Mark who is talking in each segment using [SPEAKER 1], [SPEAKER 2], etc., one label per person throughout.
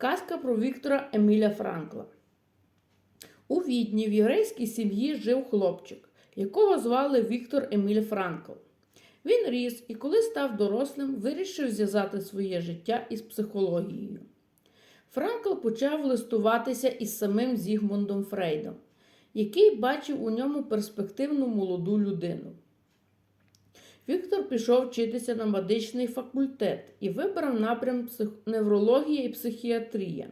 [SPEAKER 1] Казка про Віктора Еміля Франкла. У Відні в єврейській сім'ї жив хлопчик, якого звали Віктор Еміль Франкл. Він ріс і, коли став дорослим, вирішив зв'язати своє життя із психологією. Франкл почав листуватися із самим Зігмундом Фрейдом, який бачив у ньому перспективну молоду людину. Віктор пішов вчитися на медичний факультет і вибрав напрям псих... неврологія і психіатрія.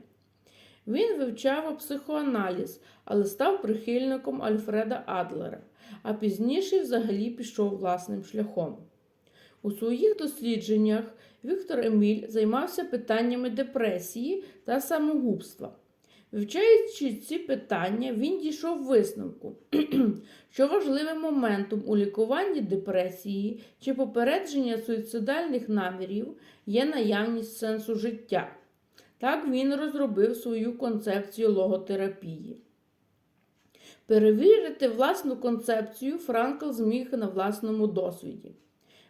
[SPEAKER 1] Він вивчав психоаналіз, але став прихильником Альфреда Адлера, а пізніше взагалі пішов власним шляхом. У своїх дослідженнях Віктор Еміль займався питаннями депресії та самогубства. Вивчаючи ці питання, він дійшов висновку, що важливим моментом у лікуванні депресії чи попередження суїцидальних намірів є наявність сенсу життя. Так він розробив свою концепцію логотерапії. Перевірити власну концепцію Франкл зміг на власному досвіді.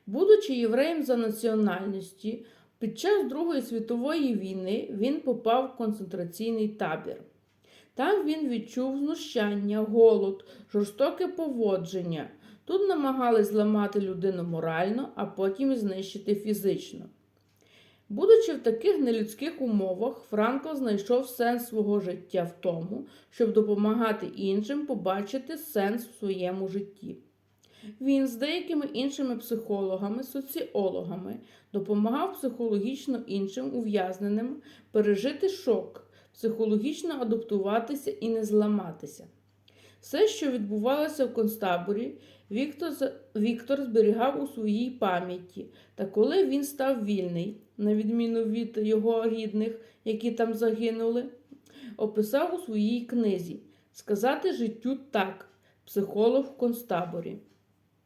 [SPEAKER 1] Будучи євреєм за національності, під час Другої світової війни він попав в концентраційний табір. Там він відчув знущання, голод, жорстоке поводження. Тут намагались зламати людину морально, а потім і знищити фізично. Будучи в таких нелюдських умовах, Франкл знайшов сенс свого життя в тому, щоб допомагати іншим побачити сенс в своєму житті. Він з деякими іншими психологами, соціологами допомагав психологічно іншим ув'язненим пережити шок, психологічно адаптуватися і не зламатися. Все, що відбувалося в концтаборі, Віктор, Віктор зберігав у своїй пам'яті, та коли він став вільний, на відміну від його рідних, які там загинули, описав у своїй книзі Сказати життю так, психолог в концтаборі.